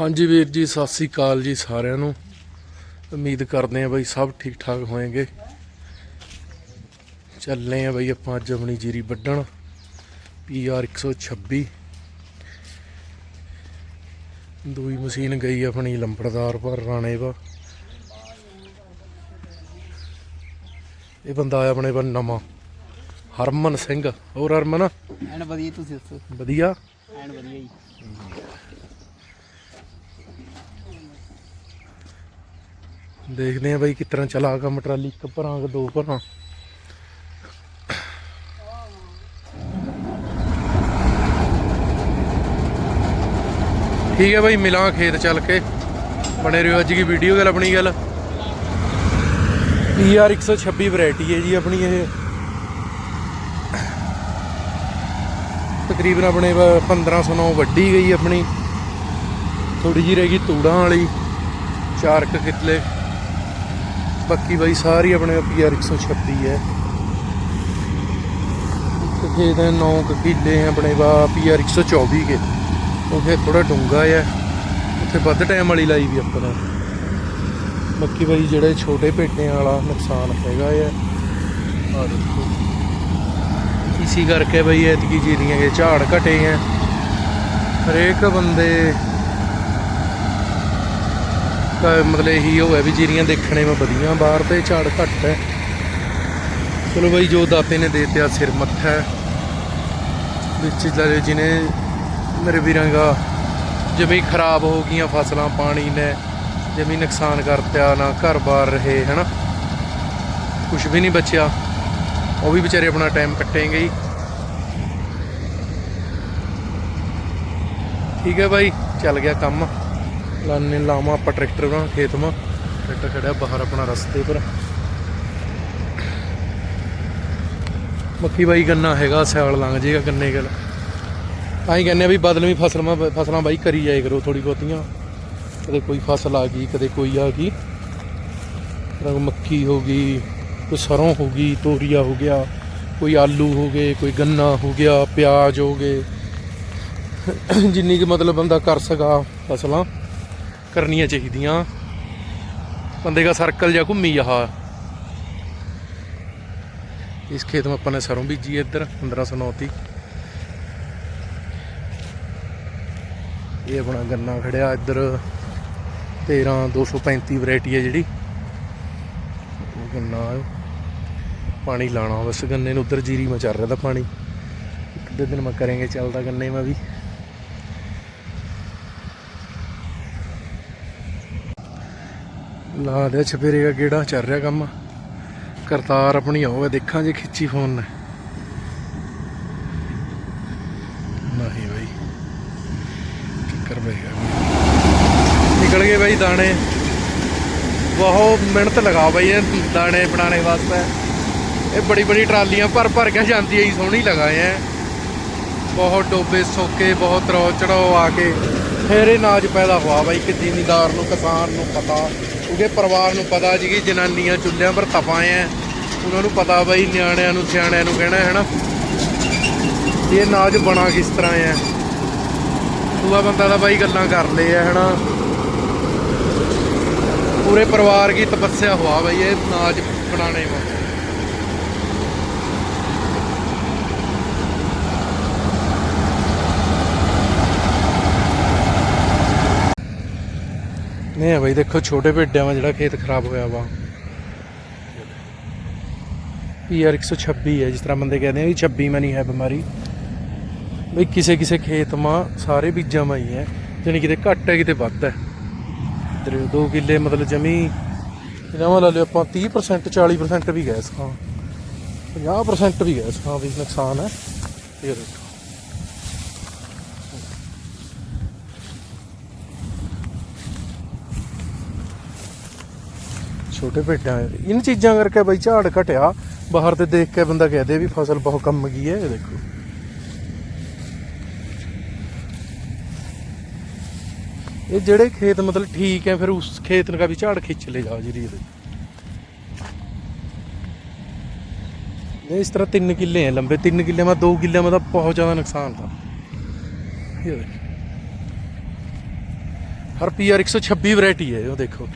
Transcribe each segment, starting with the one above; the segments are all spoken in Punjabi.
ਹਾਂਜੀ ਵੀਰ ਜੀ ਸਤਿ ਸ੍ਰੀ ਅਕਾਲ ਜੀ ਸਾਰਿਆਂ ਨੂੰ। ਉਮੀਦ ਕਰਦੇ ਆ ਬਈ ਸਭ ਠੀਕ ਠਾਕ ਹੋਣਗੇ ਚੱਲੇ ਆ ਬਈ ਆਪਾਂ ਅੱਜ ਆਪਣੀ ਜੀਰੀ ਵੱਢਣ ਪੀਆਰ 126 ਦੂਈ ਮਸ਼ੀਨ ਗਈ ਆਪਣੀ ਲੰਬੜਦਾਰ ਪਰ ਰਾਣੇ ਵਾ ਇਹ ਬੰਦਾ ਆਇਆ ਆਪਣੇ ਕੋਲ ਨਵਾਂ। ਹਰਮਨ ਸਿੰਘ। ਹੋਰ ਹਰਮਨ? ਐਨ ਵਧੀਆ ਤੁਸੀਂ ਦੱਸੋ? ਵਧੀਆ। ਐਨ ਵਧੀਆ ਜੀ। ਦੇਖਦੇ ਆ ਬਈ ਕਿਸ ਤਰ੍ਹਾਂ ਚਲਾ ਕੰਮ ਟਰਾਲੀ, ਇੱਕ ਭਰਾਂ ਦੋ ਭਰਾਂ। ਠੀਕ ਹੈ ਬਾਈ ਮਿਲਾਂ ਖੇਤ ਚੱਲ ਕੇ। ਬਣੇ ਰਹੋ ਅੱਜ ਦੀ ਵੀਡੀਓ ਗੱਲ, ਆਪਣੀ ਗੱਲ। ਪੀਆਰ 126 ਵੈਰਾਈਟੀ ਹੈ ਜੀ ਆਪਣੀ ਇਹ। ਤਕਰੀਬਨ ਆਪਣੇ 1509 ਵੱਡੀ ਗਈ ਆਪਣੀ। ਥੋੜੀ ਜੀ ਰਹਿ ਗਈ ਤੂੜਾਂ ਵਾਲੀ। ਚਾਰ ਕੁ ਕਿੱਲੇ। ਬਾਕੀ ਬਾਈ ਸਾਰੀ ਆਪਣੇ ਪੀਆਰ 126 ਹੈ। ਤੇ ਖੇਤ ਹੈ 9 ਕੁ ਕਿੱਲੇ ਹੈ ਆਪਣੇ ਵਾ ਪੀਆਰ 124 ਕੇ ਉਹ ਫਿਰ ਥੋੜਾ ਡੂੰਗਾ ਹੈ। ਉੱਥੇ ਵੱਧ ਟਾਈਮ ਵਾਲੀ ਲਾਈ ਵੀ ਆਪਾਂ ਬਾਕੀ ਬਾਈ ਜਿਹੜੇ ਛੋਟੇ ਪੇਟਿਆਂ ਵਾਲਾ ਨੁਕਸਾਨ ਹੈਗਾ ਹੈ। ਆ ਦੇਖੋ। ਇਸੀ ਕਰਕੇ ਬਈ ਐਤਕੀ ਜੀਰੀਆਂ ਦੇ ਝਾੜ ਘਟੇ ਹੈ। ਹਰੇਕ ਬੰਦੇ ਮਤਲਬ ਇਹੀ ਹੋਇਆ ਵੀ ਜੀਰੀਆਂ ਦੇਖਣੇ ਮੈਂ ਵਧੀਆ, ਬਾਹਰ ਤੇ ਝਾੜ ਘੱਟ ਹੈ। ਚਲੋ ਬਾਈ, ਜੋ ਦਾਤੇ ਨੇ ਦੇ ਦਿੱਤਾ, ਸਿਰ ਮੱਥਾ ਵਿੱਚ ਜਿਹੜੇ ਜਿਹਨੇ ਮੇਰੇ ਵੀਰਾਂ ਦਾ ਜਮੀ ਖਰਾਬ ਹੋ ਗਈਆਂ ਫਸਲਾਂ, ਪਾਣੀ ਨੇ ਜਮੀ ਨੁਕਸਾਨ ਕਰਤਿਆ ਨਾ ਘਰ-ਬਾਰ ਰਹੇ, ਹਨਾ। ਕੁਝ ਵੀ ਨਹੀਂ ਬਚਿਆ। ਉਹ ਵੀ ਵਿਚਾਰੇ ਆਪਣਾ ਟਾਈਮ ਕੱਟੇਂਗੇ ਹੀ। ਠੀਕ ਹੈ ਬਾਈ, ਚੱਲ ਗਿਆ ਕੰਮ। ਲਾਣੇ ਲਾਵਾਂ, ਆਪਾਂ ਟਰੈਕਟਰ ਨਾਲ ਖੇਤ ਮਾ। ਟਰੈਕਟਰ ਖੜਿਆ ਬਾਹਰ ਆਪਣਾ ਰਸਤੇ ਪਰ। ਮੱਕੀ ਬਾਈ ਗੰਨਾ ਹੈਗਾ, ਸਿਆਲ ਲੰਘ ਜਾਏਗਾ ਗੰਨੇ ਗਲ ਅਸੀਂ ਕਹਿੰਦੇ ਆ ਵੀ ਬਦਲਵੀਂ ਫਸਲਾਂ ਫਸਲਾਂ ਬਾਈ ਕਰੀ ਜਾਏ ਕਰੋ ਥੋੜੀ ਬਹੁਤੀਆਂ। ਕਦੇ ਕੋਈ ਫਸਲ ਆ ਗਈ, ਕਦੇ ਕੋਈ ਆ ਗਈ। ਰੰਗ ਮੱਕੀ ਹੋ ਗਈ, ਕੋਈ ਸਰੋਂ ਹੋ ਗਈ, ਤੋਰੀਆ ਹੋ ਗਿਆ, ਕੋਈ ਆਲੂ ਹੋ ਗਏ, ਕੋਈ ਗੰਨਾ ਹੋ ਗਿਆ, ਪਿਆਜ਼ ਹੋ ਗਏ। ਜਿੰਨੀ ਕਿ ਮਤਲਬ ਬੰਦਾ ਕਰ ਸਕਾ ਫਸਲਾਂ। ਕਰਨੀਆਂ ਚਾਹੀਦੀਆਂ। ਬੰਦੇ ਦਾ ਸਰਕਲ ਜਾਂ ਘੁੰਮੀ ਜਹਾ ਇਸ ਖੇਤ में ਆਪਾਂ ਨੇ ਸਰੋਂ ਬੀਜੀ ਹੈ ਇੱਧਰ 1509 ਤੀ ਇਹ ਆਪਣਾ ਗੰਨਾ ਖੜਿਆ ਇੱਧਰ। 13235 ਵੈਰਾਈਟੀ ਹੈ ਜਿਹੜੀ। ਉਹ ਗੰਨਾ ਪਾਣੀ ਲਾਣਾ ਬਸ, ਗੰਨੇ ਨੂੰ ਉਧਰ ਜੀਰੀ ਮਾ ਚੱਲ ਰਿਹਾ ਤਾਂ ਪਾਣੀ। ਇੱਕ ਦੋ ਦਿਨ ਮੈਂ ਕਰਾਂਗੇ ਚੱਲਦਾ ਗੰਨੇ ਮੈਂ ਵੀ। ਲਾ ਦੇ ਛਪੇਰੇ ਦਾ ਗੇੜਾ, ਚੱਲ ਰਿਹਾ ਕੰਮ। ਕਰਤਾਰ ਆਪਣੀ ਹੋਵੇ ਦੇਖਾਂ ਜੇ ਖਿੱਚੀ ਫੋਨ ਨੇ। ਨਹੀਂ ਬਈ, ਚੱਕਰ ਪਏਗਾ ਨਿਕਲ ਗਏ ਬਈ ਦਾਣੇ। ਬਹੁਤ ਮਿਹਨਤ ਲਗਾ ਬਈ ਇਹ ਦਾਣੇ ਬਣਾਉਣੇ ਵਾਸਤੇ। ਇਹ ਬੜੀ ਬੜੀ ਟਰਾਲੀਆਂ ਭਰ ਭਰ ਕੇ ਜਾਂਦੀ ਹੈ ਸੋਹਣੀ ਲਗਾਏ ਐ। ਬਹੁਤ ਡੋਬੇ ਸੋਕੇ, ਬਹੁਤ ਰੋ ਚੜਾਓ ਆ ਕੇ। ਫਿਰ ਇਹ ਨਾਜ ਪੈਦਾ ਹੋਆ ਬਾਈ ਕਿ ਜ਼ਿਮੀਦਾਰ ਨੂੰ, ਕਿਸਾਨ ਨੂੰ ਪਤਾ। ਉਹਦੇ ਪਰਿਵਾਰ ਨੂੰ ਪਤਾ ਜੀ ਕਿ ਜਨਾਨੀਆਂ ਚੁੱਲ੍ਹਿਆਂ ਪਰ ਤਪਾਏ ਐ। ਉਹਨਾਂ ਨੂੰ ਪਤਾ ਬਈ ਨਿਆਣਿਆਂ ਨੂੰ, ਸਿਆਣਿਆਂ ਨੂੰ ਕਹਿਣਾ ਹੈ ਨਾ ਇਹ ਨਾਜ ਬਣਾ ਕਿਸ ਤਰ੍ਹਾਂ ਹੈ ਦੂਆ ਬੰਦਾ ਤਾਂ ਬਾਈ ਗੱਲਾਂ ਕਰ ਲਏ ਆ ਹਨਾ? ਪੂਰੇ ਪਰਿਵਾਰ ਕੀ ਤਪੱਸਿਆ ਹੋਆ ਬਈ ਇਹ ਨਾਜ ਬਣਾਣੇ ਵਾ ਨਹੀਂ ਆ ਬਈ, ਦੇਖੋ ਛੋਟੇ ਭੇਡਿਆਂ ਵਾ ਜਿਹੜਾ ਖੇਤ ਖਰਾਬ ਹੋਇਆ ਵਾ। ਪੀਆਰ 126 ਹੈ, ਜਿਸ ਤਰ੍ਹਾਂ ਬੰਦੇ ਕਹਿੰਦੇ ਆ ਵੀ 26 ਮੈਂ ਨਹੀਂ ਹੈ ਬਿਮਾਰੀ। ਬਈ, ਕਿਸੇ ਕਿਸੇ ਖੇਤ ਮਾ ਸਾਰੇ ਬੀਜਾਂ ਮਾ ਹੀ ਹੈ, ਜਾਣੀ ਕਿਤੇ ਘੱਟ ਹੈ, ਕਿਤੇ ਵੱਧ ਹੈ। ਇਧਰ 2 ਕਿੱਲੇ ਮਤਲਬ ਜਮੀ ਇਹਨਾਂ ਵਾ ਲਾ ਲਿਓ ਆਪਾਂ 30% 40% ਵੀ ਗਏ ਖਾਂ। 50% ਵੀ ਗਏ ਖਾਂ, ਵੀ ਨੁਕਸਾਨ ਹੈ। ਇਹ ਦੇਖੋ। ਛੋਟੇ ਭੇਡਾਂ ਇਨ ਚੀਜ਼ਾਂ ਕਰਕੇ ਬਈ ਝਾੜ ਘਟਿਆ। ਬਾਹਰ ਤੇ ਦੇਖ ਕੇ ਬੰਦਾ ਕਹਦੇ ਵੀ ਫਸਲ ਬਹੁਤ ਕੰਮ ਗਈ ਹੈ, ਇਹ ਦੇਖੋ। ਇਹ ਜਿਹੜੇ ਖੇਤ ਮਤਲਬ ਠੀਕ ਹੈ, ਫਿਰ ਉਸ ਖੇਤ ਦਾ ਵੀ ਝਾੜ ਖਿੱਚ ਲੈ ਜਾ ਜਰੀ ਇਹਦੇ ਇਹ ਇਸ ਤਰ੍ਹਾਂ 3 ਕਿੱਲੇ ਹੈ ਲੰਬੇ। 3 ਕਿੱਲੇ ਮਾ 2 ਕਿੱਲੇ ਮਾ ਤਾਂ ਬਹੁਤ ਜ਼ਿਆਦਾ ਨੁਕਸਾਨ था ਇਹ ਦੇਖ। ਹਰ ਪੀਆਰ 126 ਵੈਰਾਈਟੀ ਹੈ, ਉਹ ਦੇਖੋ।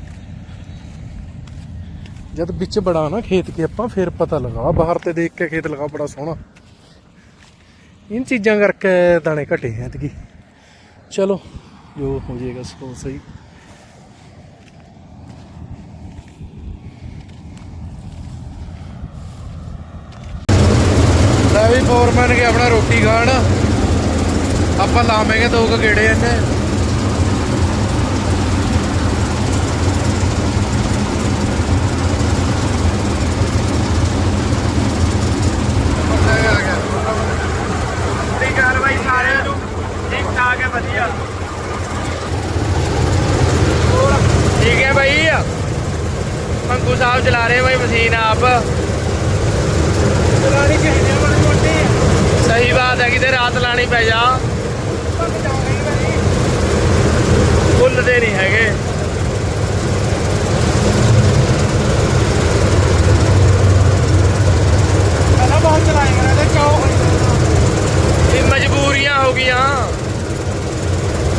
ਜਦ ਵਿੱਚ ਬੜਾ ਨਾ ਖੇਤ ਕੇ ਆਪਾਂ ਫਿਰ ਪਤਾ ਲਗਾ। ਬਾਹਰ ਤੇ ਦੇਖ ਕੇ ਖੇਤ ਲਗਾ ਬੜਾ ਸੋਹਣਾ। ਇਨ ਚੀਜ਼ਾਂ ਕਰਕੇ ਦਾਣੇ ਘਟੇ ਹੈ ਐਤਕੀ। ਚਲੋ, ਜੋ ਹੋ ਜਾਏਗਾ ਸੋ ਸਹੀ। ਲੈ ਵੀ ਫੋਰਮੈਨ ਕੇ ਆਪਣਾ ਰੋਟੀ ਖਾਣ। ਆਪਾਂ ਲਾਵਾਂਗੇ ਦੋ ਕੁ ਗੇੜੇ ਇਹਨੇ ਸਤਿ ਸ਼੍ਰੀ ਅਕਾਲ ਬਾਈ ਸਾਰਿਆਂ ਨੂੰ ਠੀਕ ਠਾਕ ਹੈ ਵਧੀਆ ਠੀਕ ਹੈ ਬਾਈ ਪੰਕੂ ਸਾਹਿਬ ਚਲਾ ਰਹੇ ਬਾਈ ਮਸ਼ੀਨ ਆਪ। ਚਲਾਣੀ ਚਾਹੀਦੀ ਹੈ ਬੜੀ ਮੋਟੀ। ਸਹੀ ਬਾਤ ਹੈ ਕਿਤੇ ਰਾਤ ਲਾਣੀ ਪੈ ਜਾ। ਭੁੱਲਦੇ ਨਹੀਂ। ਹੈਗੇ। ਪਹਿਲਾਂ ਬਹੁਤ ਇਹ ਮਜਬੂਰੀਆਂ ਹੋ ਗਈਆਂ।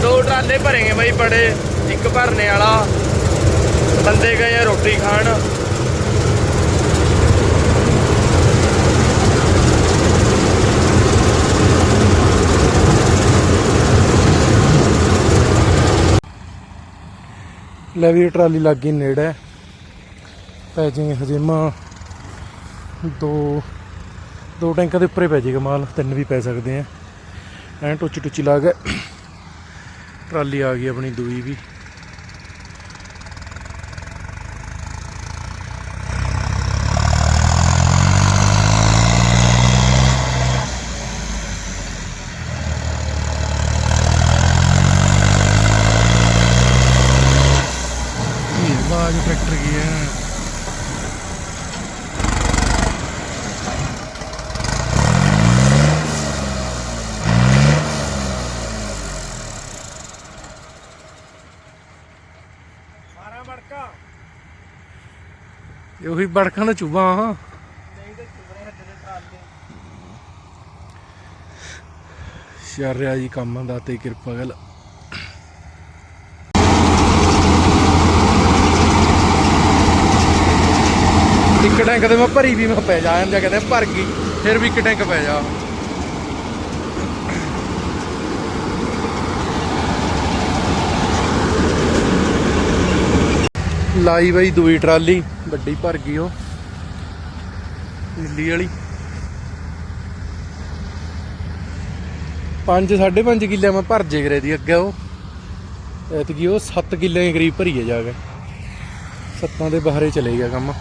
ਦੋ ਟਰਾਲੇ ਭਰੇਗੇ ਬਾਈ ਬੜੇ ਇੱਕ ਭਰਨੇ ਵਾਲਾ। ਬੰਦੇ ਗਏ ਆ ਰੋਟੀ ਖਾਣ। ਲੈ ਵੀ ਟਰਾਲੀ ਲੱਗ ਗਈ ਨੇੜੇ ਪੈ ਜਾਏਗੇ ਹਜੇ ਦੋ ਦੋ ਟੈਂਕਾਂ ਦੇ ਉੱਪਰ ਹੀ ਪੈ ਜਾਏਗਾ ਮਾਲ, ਤਿੰਨ ਵੀ ਪੈ ਸਕਦੇ ਆ। ਐਂ ਟੁੱਚੀ ਟੁੱਚੀ ਲਾ ਕੇ ਟਰਾਲੀ ਆ ਗਈ ਆਪਣੀ, ਦੂਈ ਵੀ ਇਹ ਬਾਜ ਟਰੈਕਟਰ ਕੀ ਹੈ ਮੜਕਾ ਇਹ ਉਹੀ ਬੜਕਾਂ ਦਾ ਚੂਬਾ ਹਾਂ। ਨਹੀਂ ਤੇ ਚੁਬਰੇ ਹੱਥ ਦੇ ਟਰਾਲੇ। ਚੱਲ ਰਿਹਾ ਜੀ ਕੰਮ ਦਾ ਤੇ ਕਿਰਪਾ ਗੱਲ। ਇੱਕ ਟੈਂਕ ਤੇ ਮੈਂ ਭਰੀ ਵੀ ਮੈਂ ਪੈ ਜਾ ਜਾਂ ਕਹਿੰਦੇ ਭਰ ਗਈ ਫਿਰ ਵੀ ਇੱਕ ਟੈਂਕ ਪੈ ਜਾ। ਲਾਈ ਬਈ ਦੂਈ ਟਰਾਲੀ ਵੱਡੀ ਭਰ ਗਈ ਉਹ। ਨੀਲੀ ਵਾਲੀ। 5 5.5 ਕਿੱਲੇ ਮੈਂ ਭਰ ਜੇ ਕਰੇ ਦੀ ਅੱਗੇ ਉਹ। ਐਤਕੀ ਉਹ 7 ਕਿੱਲੇ ਦੇ ਕਰੀਬ ਭਰੀਏ ਜਾ ਕੇ। ਸੱਤਾਂ ਦੇ ਬਾਹਰੇ ਚਲੇ ਗਿਆ ਕੰਮ।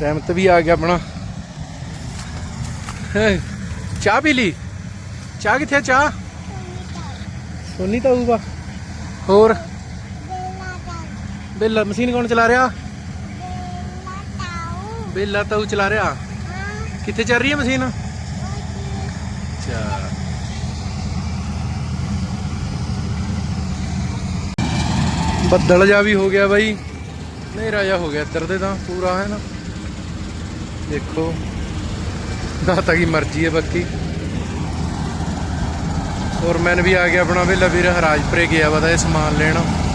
ਰਹਿਮਤ ਵੀ ਆ ਗਿਆ ਆਪਣਾ। ਚਾਹ ਪੀ ਲਈ? ਚਾਹ ਕਿੱਥੇ ਚਾਹ? ਸੋਨੀ ਤਾਂ ਆਊਗਾ ਹੋਰ? ਬੇਲਾ ਮਸ਼ੀਨ ਕੌਣ ਚਲਾ ਰਿਹਾ? ਬੇਲਾ ਤਾਂ ਚਲਾ ਰਿਹਾ। ਕਿੱਥੇ ਚੱਲ ਰਹੀ ਹੈ ਮਸ਼ੀਨ? ਅੱਛਾ। ਬੱਦਲ ਜਾ ਵੀ ਹੋ ਗਿਆ ਬਾਈ। ਹਨੇਰਾ ਜਾ ਹੋ ਗਿਆ ਇੱਧਰ ਦੇ ਤਾਂ, ਪੂਰਾ, ਹੈ ਨਾ? ਦੇਖੋ। ਦਾਤਾ ਕੀ ਮਰਜ਼ੀ ਹੈ ਬਾਕੀ। ਔਰ ਮੈਨ ਵੀ ਆ ਗਿਆ ਆਪਣਾ ਵੇਲਾ ਵੀਰ, ਹਰਾਜਪੁਰੇ ਗਿਆ ਵਾ ਤਾਂ ਇਹ ਸਮਾਨ ਲੈਣ।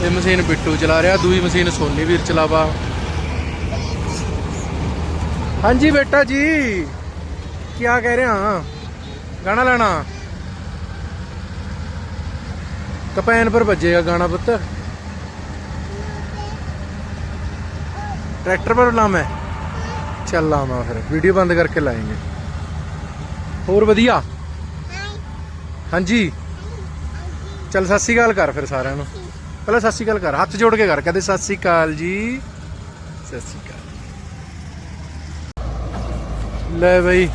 ਇਹ ਮਸ਼ੀਨ ਬਿੱਟੂ ਚਲਾ ਰਿਹਾ ਦੂਈ ਮਸ਼ੀਨ ਸੋਨੀ ਵੀਰ ਚਲਾਵਾ ਹਾਂਜੀ ਬੇਟਾ ਜੀ ਕੀ ਕਹਿ ਰਿਹਾ ਗਾਣਾ ਲੈਣਾ ਕਪੈਨ ਪਰ ਵੱਜੇਗਾ ਗਾਣਾ ਪੁੱਤ ट्रैक्टर पर लाम है ਚੱਲ ਲਾਵਾਂ ਫਿਰ ਵੀਡੀਓ ਬੰਦ ਕਰਕੇ ਲਾਏਂਗੇ ਹੋਰ ਵਧੀਆ ਹਾਂਜੀ ਚੱਲ ਸਤਿ ਸ਼੍ਰੀ ਅਕਾਲ ਕਰ ਫਿਰ ਸਾਰਿਆਂ ਨੂੰ ਪਹਿਲਾਂ ਸਤਿ ਸ਼੍ਰੀ ਅਕਾਲ ਕਰ ਹੱਥ ਜੋੜ ਕੇ ਕਰ ਕਹਦੇ ਸਤਿ ਸ਼੍ਰੀ ਅਕਾਲ ਜੀ। ਸਤਿ ਸ਼੍ਰੀ ਅਕਾਲ। ਲੈ ਬਈ,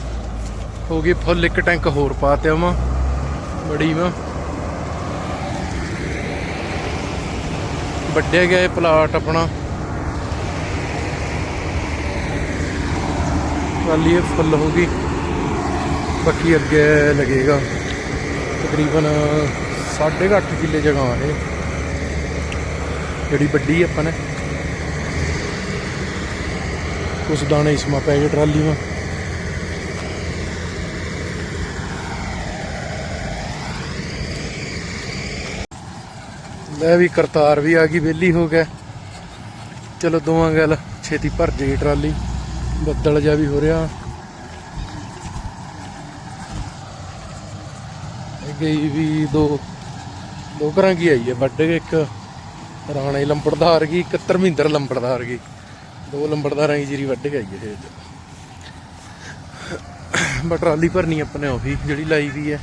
ਹੋ ਗਈ ਫੁੱਲ, ਇੱਕ ਟੈਂਕ ਹੋਰ ਪਾਤੇ ਆਵਾਂ, ਬੜੀ ਵਾ। ਵੱਡੇ ਗਏ ਪਲਾਟ ਆਪਣਾ। ਟਰਾਲੀ ਇਹ ਫੁੱਲ ਹੋ ਗਈ। ਬਾਕੀ ਅੱਗੇ ਲੱਗੇਗਾ। ਤਕਰੀਬਨ 8.5 ਕਿੱਲੇ ਜਗ੍ਹਾ ਇਹ ਜਿਹੜੀ ਵੱਡੀ ਆਪਾਂ ਨੇ। ਉਸ ਦਾਣੇ ਇਸਮਾ ਪੈ ਗਏ ਟਰਾਲੀ ਮਾ। ਲੈ ਵੀ ਕਰਤਾਰ ਵੀ ਆ ਗਈ, ਵਿਹਲੀ ਹੋ ਗਿਆ। ਚਲੋ ਦੋਵਾਂ ਗੱਲ, ਛੇਤੀ ਭਰ ਜੇ ਟਰਾਲੀ। ਬੱਦਲ ਜਾ ਵੀ ਹੋ ਰਿਹਾ। ਗਈ ਵੀ ਦੋ ਦੋ ਘਰਾਂ ਕੀ ਆਈ ਹੈ ਵੱਡੇ ਇੱਕ। ਰਾਣੇ ਲੰਬੜਦਾਰ ਗਈ ਇੱਕ ਧਰਮਿੰਦਰ ਲੰਬੜਦਾਰ ਗਈ ਦੋ ਲੰਬੜਦਾਰਾਂ ਦੀ ਜੀਰੀ ਵੱਢ ਗਈ ਆਈ ਹੈ ਇਹ ਬਟ ਟਰਾਲੀ ਭਰਨੀ ਆਪਣੇ ਉਹੀ, ਜਿਹੜੀ ਲਾਈ ਵੀ ਹੈ।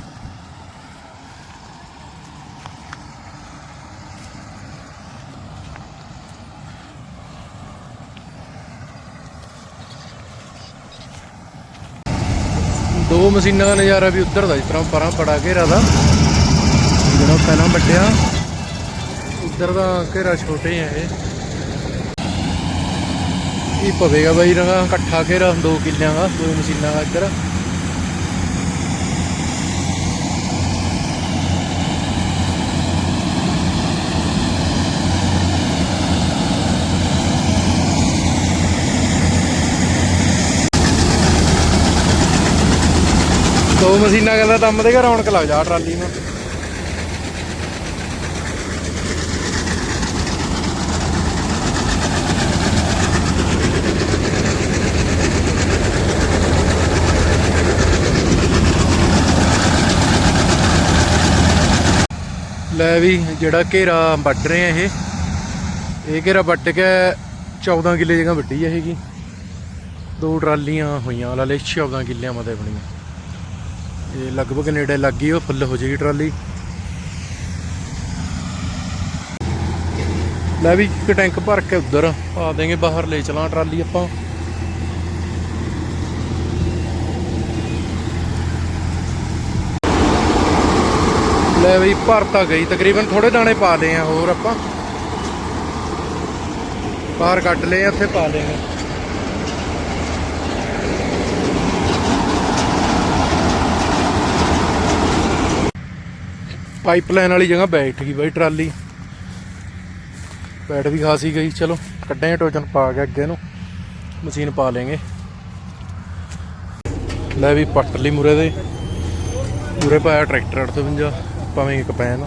ਦੋ ਮਸ਼ੀਨਾਂ ਦਾ ਨਜ਼ਾਰਾ ਵੀ ਉੱਧਰ ਦਾ, ਜਿਸ ਤਰ੍ਹਾਂ ਪਰਾਂ ਬੜਾ ਘੇਰਾ ਦਾ। ਜਿਹੜਾ ਪਹਿਲਾਂ ਵੱਡਿਆ ਇੱਧਰ ਦਾ ਘੇਰਾ ਛੋਟੇ ਆ ਇਹ। ਇਹ ਪਵੇਗਾ ਬਾਈ ਰੰਗਾ, ਇਕੱਠਾ ਘੇਰਾ, ਦੋ ਕਿੱਲਿਆਂ ਦਾ, ਦੋ ਮਸ਼ੀਨਾਂ ਦਾ ਇੱਧਰ। ਦੋ ਮਸ਼ੀਨਾਂ ਕਹਿੰਦਾ, ਦਮ ਦੇ ਘਰ ਰੌਣਕ ਲੱਗ ਜਾ, ਟਰਾਲੀ ਨੂੰ। ਲੈ ਵੀ ਜਿਹੜਾ ਘੇਰਾ ਵੱਢ ਰਹੇ ਆ ਇਹ। ਇਹ ਘੇਰਾ ਵੱਟ ਕੇ 14 ਕਿੱਲੇ ਜਗ੍ਹਾ ਵੱਡੀ ਆ ਹੈਗੀ ਦੋ ਟਰਾਲੀਆਂ ਹੋਈਆਂ ਲਾਲੇ 14 ਕਿੱਲਿਆਂ ਮਤੇ ਬਣੀਆਂ ਇਹ ਲਗਭਗ ਨੇੜੇ ਲੱਗ ਗਈ, ਉਹ ਫੁੱਲ ਹੋ ਜਾਏਗੀ ਟਰਾਲੀ। ਲੈ ਵੀ ਇੱਕ ਟੈਂਕ ਭਰ ਕੇ ਉਧਰ ਪਾ ਦੇਗੇ ਬਾਹਰ, ਲੈ ਚਲਾਂ ਟਰਾਲੀ ਆਪਾਂ। ਲੈ ਵੀ ਭਰ ਤਾਂ ਗਈ, ਤਕਰੀਬਨ ਥੋੜੇ ਦਾਣੇ ਪਾ ਲਏ ਆ, ਹੋਰ ਆਪਾਂ ਬਾਹਰ ਕੱਢ ਲਏ ਆ, ਉੱਥੇ ਪਾ ਲੇਗੇ ਪਾਈਪਲਾਈਨ ਵਾਲੀ ਜਗ੍ਹਾ ਬੈਠ ਗਈ ਬਾਈ, ਟਰਾਲੀ। ਬੈਠ ਵੀ ਖਾਸੀ ਗਈ, ਚਲੋ, ਕੱਢੇ ਟੋਚਨ ਪਾ ਕੇ ਅੱਗੇ ਨੂੰ, ਮਸ਼ੀਨ ਪਾ ਲੇਂਗੇ ਲੈ ਵੀ ਪੱਟ ਲਈ ਮੁਰੇ ਦੇ। ਮੁਰੇ ਪਾਇਆ ਟਰੈਕਟਰ 855 ਭਾਵੇਂ ਇੱਕ ਪੈਨ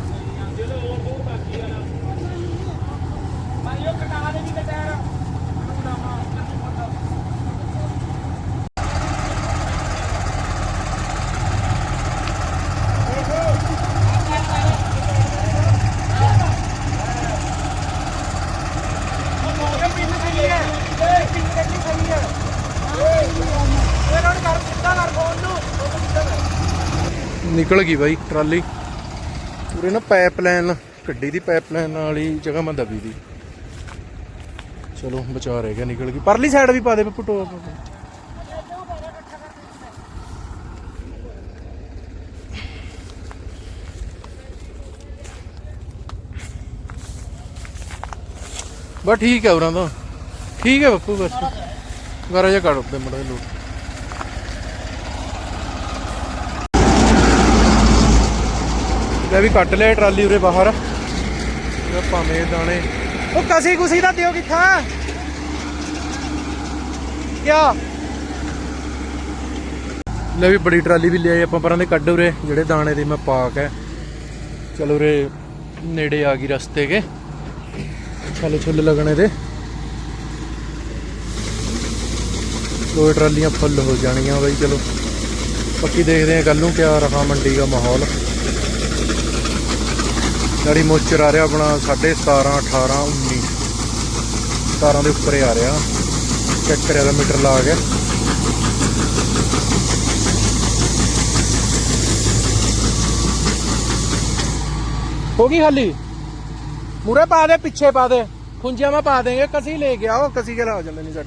ਨਿਕਲ ਗਈ ਬਾਈ ਟਰਾਲੀ। ਪੂਰੇ ਨਾ ਪਾਈਪਲਾਈਨ ਗੱਡੀ ਦੀ ਪਾਈਪਲਾਈਨ ਵਾਲੀ ਜਗ੍ਹਾ ਮੈਂ ਦਬੀ ਦੀ। ਚਲੋ, ਬਚਾ ਰਹਿ ਗਿਆ, ਨਿਕਲ ਗਈ। ਪਰਲੀ ਸਾਈਡ ਵੀ ਪਾ ਦੇ, ਪੱਪੂ ਬਸ ਠੀਕ ਹੈ ਉਰਾਂ ਦਾ। ਠੀਕ ਹੈ ਬੱਪੂ ਬਸ। ਗਾਰਾ ਜਿਹਾ ਕੱਢ ਉੱਤੇ ਮੜਾ ਲੋਟ ਲੈ ਵੀ ਕੱਟ ਲਿਆ ਟਰਾਲੀ ਉਰੇ ਬਾਹਰ। ਭਾਵੇਂ ਦਾਣੇ। ਉਹ ਕਸੀ ਕੁਸੀ ਦਾ ਦਿਓ ਕਿੱਥਾ? ਕਿਆ? ਲੈ ਵੀ ਬੜੀ ਟਰਾਲੀ ਵੀ ਲਿਆਈ ਆਪਾਂ ਪਰਾਂ ਦੇ ਕੱਢ ਉਰੇ ਜਿਹੜੇ ਦਾਣੇ ਦੇ ਮੈਂ ਪਾ ਕੇ। ਚਲ ਉਰੇ ਨੇੜੇ ਆ ਗਈ ਰਸਤੇ ਕੇ। ਛੱਲ ਛੁੱਲ ਲੱਗਣੇ ਦੇ। ਦੋ ਟਰਾਲੀਆਂ ਫੁੱਲ ਹੋ ਜਾਣੀਆਂ ਬਾਈ ਚਲੋ। ਬਾਕੀ ਦੇਖਦੇ ਆ ਕੱਲ ਨੂੰ ਕਿਆ ਰਹਾ ਮੰਡੀ ਦਾ ਮਾਹੌਲ। ਗਾੜੀ ਮੋਚਰ ਆ ਰਿਹਾ ਆਪਣਾ 17.5 18 19 17 ਦੇ ਉੱਪਰ ਆ ਰਿਹਾ। ਚੈੱਕ ਕਰਿਆ ਦਾ ਮੀਟਰ ਲਾ ਕੇ। ਹੋ ਗਈ ਖਾਲੀ? ਮੂਰੇ ਪਾ ਦੇ ਪਿੱਛੇ ਪਾ ਦੇ। ਖੁੰਝਿਆ ਮੈਂ ਪਾ ਦੇਂਗੇ ਕਸੀ ਲੈ ਗਿਆ ਉਹ ਕਸੀ ਕੇ ਲਾ ਜਾਂਦੇ ਨਹੀਂ ਸੱਟ।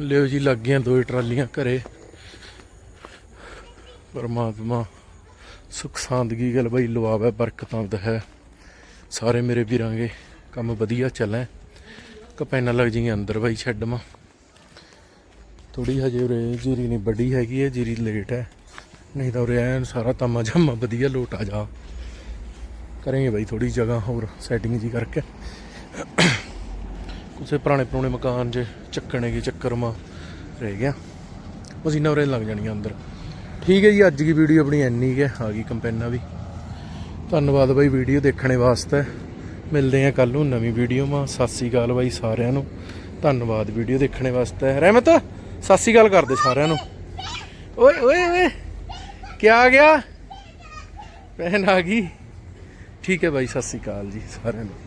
ਲਿਓ ਜੀ ਲੱਗ ਗਈਆਂ ਦੋ ਟਰਾਲੀਆਂ ਘਰੇ। ਪਰਮਾਤਮਾ, ਸੁਖ ਸਾਂਦਗੀ ਗਲ ਬਈ ਲਵਾਵੇ, ਬਰਕਤਾਂ ਦਾ ਹੈ ਸਾਰੇ ਮੇਰੇ ਵੀਰਾਂਗੇ, ਕੰਮ ਵਧੀਆ ਚੱਲੇ। ਕਪੈਨਾ ਲੱਗ ਜੀਆਂ ਅੰਦਰ ਬਾਈ ਛੱਡਮਾ ਥੋੜੀ ਹਜੇ ਉਰੇ ਜੀਰੀ ਨਹੀਂ ਵੱਡੀ ਹੈਗੀ ਹੈ ਜੀਰੀ ਲੇਟ ਹੈ ਨਹੀਂ ਤਾਂ ਉਰੇ ਐਨ ਸਾਰਾ ਤਾਮਾ ਜਮਾ ਵਧੀਆ ਲੋਟ ਆ ਜਾ। ਕਰਾਂਗੇ ਬਾਈ ਥੋੜੀ ਜਗ੍ਹਾ ਹੋਰ ਸੈਟਿੰਗ ਜੀ ਕਰਕੇ। ਕੁਸੇ ਪੁਰਾਣੇ ਪੁਰਾਣੇ ਮਕਾਨ ਜੇ ਚੱਕਣੇ ਕੀ ਚੱਕਰ ਮਾ, ਰਹਿ ਗਿਆ। ਮਸ਼ੀਨਾਂ ਉਰੇ ਲੱਗ ਜਾਣੀਆਂ ਅੰਦਰ। ਠੀਕ ਹੈ ਜੀ, ਅੱਜ ਦੀ ਵੀਡੀਓ ਆਪਣੀ ਇੰਨੀ ਕੁ ਹੈ, ਆ ਗਈ ਕੰਪੈਨਾ ਵੀ। ਧੰਨਵਾਦ ਬਾਈ ਵੀਡੀਓ ਦੇਖਣੇ ਵਾਸਤੇ। ਮਿਲਦੇ ਆ ਕੱਲ ਨੂੰ ਨਵੀਂ ਵੀਡੀਓ ਮਾ। ਸਤਿ ਸ੍ਰੀ ਅਕਾਲ ਬਾਈ ਸਾਰਿਆਂ ਨੂੰ। ਧੰਨਵਾਦ ਵੀਡੀਓ ਦੇਖਣੇ ਵਾਸਤੇ। ਰਹਿਮਤ, ਸਤਿ ਸ੍ਰੀ ਅਕਾਲ ਕਰਦੇ ਸਾਰਿਆਂ ਨੂੰ। ਓਏ ਓਏ ਓਏ ਕੀ ਆ ਗਿਆ? ਭੈਣ ਆ ਗਈ। ਠੀਕ ਹੈ ਬਾਈ, ਸਤਿ ਸ੍ਰੀ ਅਕਾਲ ਜੀ ਸਾਰਿਆਂ ਨੂੰ।